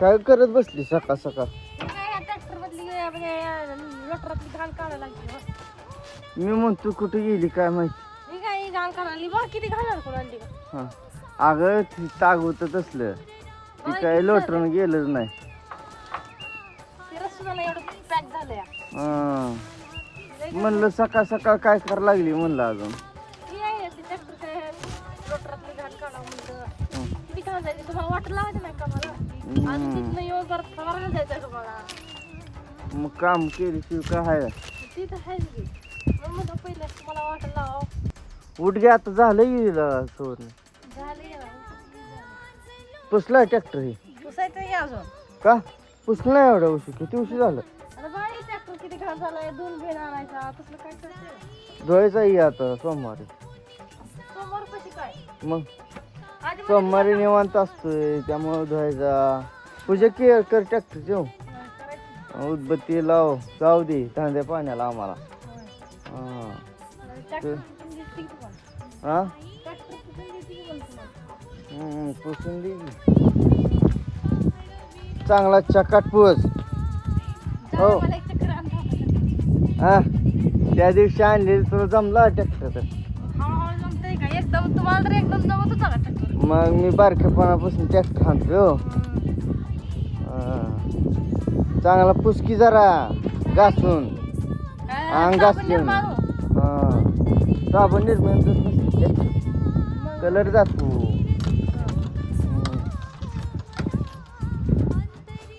काय करत बसली सकाळ सकाळ. मी म्हणतो कुठे गेली काय माहिती? ही हा अगं ती तागवत असलं. ती काय लोटून गेलंच नाही. हा. म्हणलं सकाळ सकाळ काय करायला लागली म्हणलं अजून. ही वाटलं आणि तिथनं येऊन परत फवारायला जायचं तुम्हाला मग काम तिथं आहेच की. मग म्हणलं पहिलं तुम्हाला वाटलं लावा. उठ गे आता झालं येईल झालं या पुसला ट्रॅक्टर हे. पुसायचं आहे अजून. का? पुसलं नाही एवढा उशीर. किती उशीर झालं? आता बाई ट्रॅक्टर किती घाण झालाय. दोन भेण आणायचा. तसलं काय करते? धुवायचा ये आता सोमवारी. सोमवार कशी काय? मग? सोमवारी निवांत असतोय त्यामुळे धुवायचा. पूजा के कर ट्रॅक्टर जेव उदबत्ती लाव जाऊ दे तांद्या पाण्याला आम्हाला. हा. पुसून हा? दे. चांगला चकाट पुस जाऊ हो. हा. त्या दिवशी आणलेली तुला जमला ट्रॅक्टर हळूहळू जमतंय का एकदम तुम्हाला तर एकदम जमत होता का ट्रॅक्टर मग मी बारकेपणापासून ट्रॅक्टर हो. हा. चांगला पुसकी जरा घासून अंग घासून हा. साबण निर्माण कलर जातो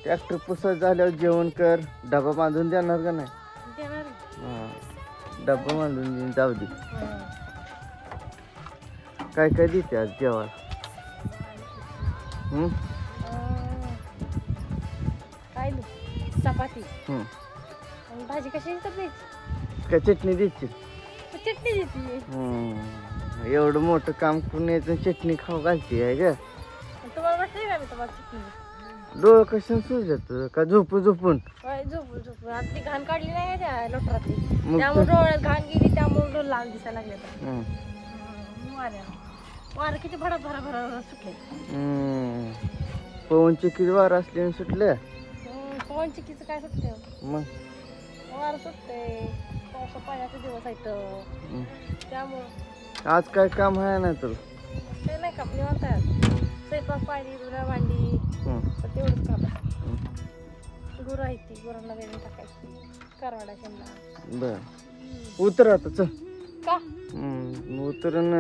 ट्रॅक्टर पुसत झाल्यावर जेवण कर. डबा बांधून देणार का नाही. डबा बांधून देईन जाऊ दे. काय काय देते आज हम्म? काय चपाती. भाजी कशी काय चटणी द्यायची चटणी देते. एवढं मोठं काम करून यायचं चटणी खाऊ घालते आहे का? तुम्हाला वाटतंय का मी तुम्हाला चटणी डोळं कशाने सुजत? का झोपू झोपून? झोपून झोपून आता ती घाण काढली नाही त्या लोटरातली? त्यामुळे डोळ्यात घाण गेली त्यामुळे डोळे लाल दिसायला लागले वारं किती भरा भरा भरा सुटले. पवन चक्की वार असल्याने सुटल्या हम्म, पवन चिक्कीचं काय सुटते? मग? वारं सुटते. पावसा पाण्याचे दिवस आहेत. त्यामुळं. आज काय काम आहे ना तर? ते नाही का निवांत आहे. स्वयंपाक पाणी धुण्या भांडी. तेवढंच काम आहे. गुरं आहेत ती गुरांना वेगळी टाकायची. करवाडा शेंगा. बर. उतर आता चल. ம் நூற்றி ரெண்டு